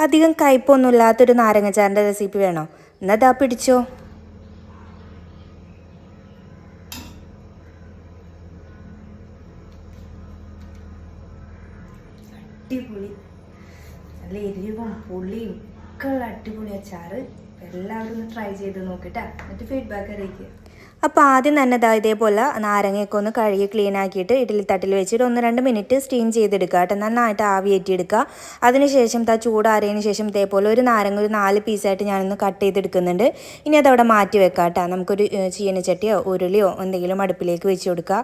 അധികം കയ്പൊന്നും ഇല്ലാത്തൊരു നാരങ്ങച്ചാറിന്റെ റെസിപ്പി വേണോ? എന്നാൽ ദാ പിടിച്ചോ. അടിപൊളി. നല്ല എരിവും പുളിയും ഒക്കെ ഉള്ള അടിപൊളി അച്ചാറ്. എല്ലാവരും ഒന്ന് ട്രൈ ചെയ്ത് നോക്കിട്ടാ എന്നിട്ട് ഫീഡ്ബാക്ക് അറിയിക്കുക അപ്പോൾ ആദ്യം തന്നെ ദാ ഇതേപോലെ നാരങ്ങയൊക്കെ ഒന്ന് കഴുകി ക്ലീൻ ആക്കിയിട്ട് ഇഡ്ഡലി തട്ടിൽ വെച്ചിട്ട് ഒന്ന് രണ്ട് മിനിറ്റ് സ്റ്റീം ചെയ്തെടുക്കുക കേട്ടോ. നന്നായിട്ട് ആവി കയറ്റിയെടുക്കുക അതിനുശേഷം ദാ ചൂടാറിയതിന് ശേഷം ഇതേപോലെ ഒരു നാരങ്ങ ഒരു നാല് പീസായിട്ട് ഞാനൊന്ന് കട്ട് ചെയ്തെടുക്കുന്നുണ്ട്. ഇനി അതവിടെ മാറ്റി വെക്കാം കേട്ടോ. നമുക്കൊരു ചീനച്ചട്ടിയോ ഉരുളിയോ എന്തെങ്കിലും അടുപ്പിലേക്ക് വെച്ച് കൊടുക്കുക.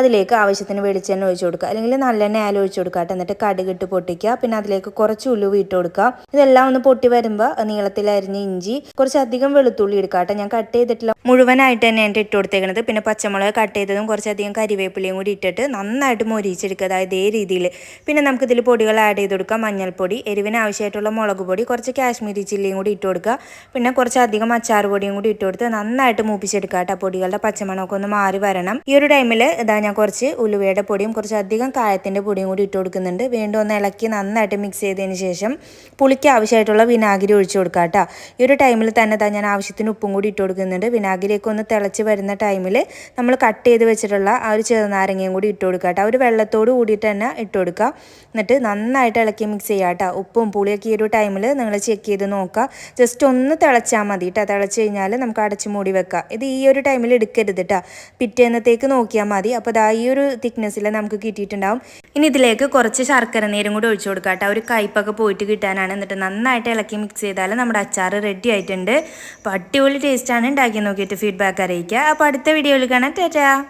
അതിലേക്ക് ആവശ്യത്തിന് വെളിച്ചെണ്ണ ഒഴിച്ച് കൊടുക്കുക. അല്ലെങ്കിൽ നല്ലെണ്ണ ആയാലും ഒഴിച്ച് കൊടുക്കുക കേട്ടോ. എന്നിട്ട് കടുകിട്ട് പൊട്ടിക്കുക. പിന്നെ അതിലേക്ക് കുറച്ച് ഉലുവ ഇട്ട് കൊടുക്കുക. ഇതെല്ലാം ഒന്ന് പൊട്ടി വരുമ്പോൾ നീളത്തിൽ അരിഞ്ഞ ഇഞ്ചി കുറച്ചധികം വെളുത്തുള്ളി എടുക്കുക കേട്ടോ. ഞാൻ കട്ട് ചെയ്തിട്ടില്ല. മുഴുവനായിട്ട് തന്നെ എന്റെ ഇട്ട് കൊടുത്തേക്കണത് പിന്നെ പച്ചമുളക് കട്ട് ചെയ്തതും കുറച്ചധികം കരിവേപ്പിലയും കൂടി ഇട്ടിട്ട് നന്നായിട്ട് മൊരിച്ചെടുക്കുക. അതായത് ഇതേ രീതിയിൽ. പിന്നെ നമുക്ക് ഇതിൽ പൊടികൾ ആഡ് ചെയ്ത് കൊടുക്കാം മഞ്ഞൾപ്പൊടി എരിവിന് ആവശ്യമായിട്ടുള്ള മുളക് പൊടി കുറച്ച് കാശ്മീരി ചില്ലിയും കൂടി ഇട്ട് കൊടുക്കുക. പിന്നെ കുറച്ചധികം അച്ചാർ പൊടിയും കൂടി ഇട്ട് കൊടുത്ത് നന്നായിട്ട് മൂപ്പിച്ചെടുക്കുക കേട്ടോ പൊടികളുടെ പച്ചമണമൊക്കെ ഒന്ന് മാറി വരണം. ഈ ഒരു ടൈമിൽ ഇതാ ഞാൻ കുറച്ച് ഉലുവയുടെ പൊടിയും കുറച്ചധികം കായത്തിന്റെ പൊടിയും കൂടി ഇട്ട് കൊടുക്കുന്നുണ്ട്. വീണ്ടും ഒന്ന് ഇളക്കി നന്നായിട്ട് മിക്സ് ചെയ്തതിന് ശേഷം പുളിക്ക് ആവശ്യമായിട്ടുള്ള വിനാഗിരി ഒഴിച്ചു കൊടുക്കുക കേട്ടോ. ഈ ഒരു ടൈമിൽ തന്നെ ഞാൻ ആവശ്യത്തിന് ഉപ്പും കൂടി ഇട്ട് കൊടുക്കുന്നുണ്ട്. വിനാഗിരിയൊക്കെ ഒന്ന് തിളച്ച് വരുന്ന ടൈമിൽ നമ്മൾ കട്ട് ചെയ്ത് വെച്ചിട്ടുള്ള ആ ഒരു ചെറുനാരങ്ങയും കൂടി ഇട്ട് കൊടുക്കുക കേട്ടോ ഒരു വെള്ളത്തോട് കൂടിയിട്ട് തന്നെ ഇട്ട് കൊടുക്കുക എന്നിട്ട് നന്നായിട്ട് ഇളക്കി മിക്സ് ചെയ്യുക കേട്ടോ ഉപ്പും പുളിയൊക്കെ ഈ ഒരു ടൈമിൽ നിങ്ങൾ ചെക്ക് ചെയ്ത് നോക്കുക ജസ്റ്റ് ഒന്ന് തിളച്ചാൽ മതി കേട്ടോ തിളച്ച് കഴിഞ്ഞാൽ നമുക്ക് അടച്ച് മൂടി വെക്കാം. ഇത് ഈ ഒരു ടൈമിൽ എടുക്കരുത് കേട്ടോ പിറ്റേന്നത്തേക്ക് നോക്കിയാൽ മതി. അപ്പോൾ ദാ ഈ ഒരു തിക്നെസ്സിൽ നമുക്ക് കിട്ടിയിട്ടുണ്ടാവും. ഇനി ഇതിലേക്ക് കുറച്ച് ശർക്കര നീരും കൂടി ഒഴിച്ചു കൊടുക്കുക കേട്ടോ ഒരു കയ്പൊക്കെ പോയിട്ട് കിട്ടാനാണ്. എന്നിട്ട് നന്നായിട്ട് ഇളക്കി മിക്സ് ചെയ്താൽ നമ്മുടെ അച്ചാർ റെഡി ആയിട്ടുണ്ട്. അപ്പോൾ അടിപൊളി ടേസ്റ്റാണ് ഉണ്ടാക്കി നോക്കിയിട്ട് ഫീഡ്ബാക്ക് അറിയിക്കുക. അപ്പോൾ അടുത്ത വീഡിയോയിൽ കാണാം. ടാറ്റാ.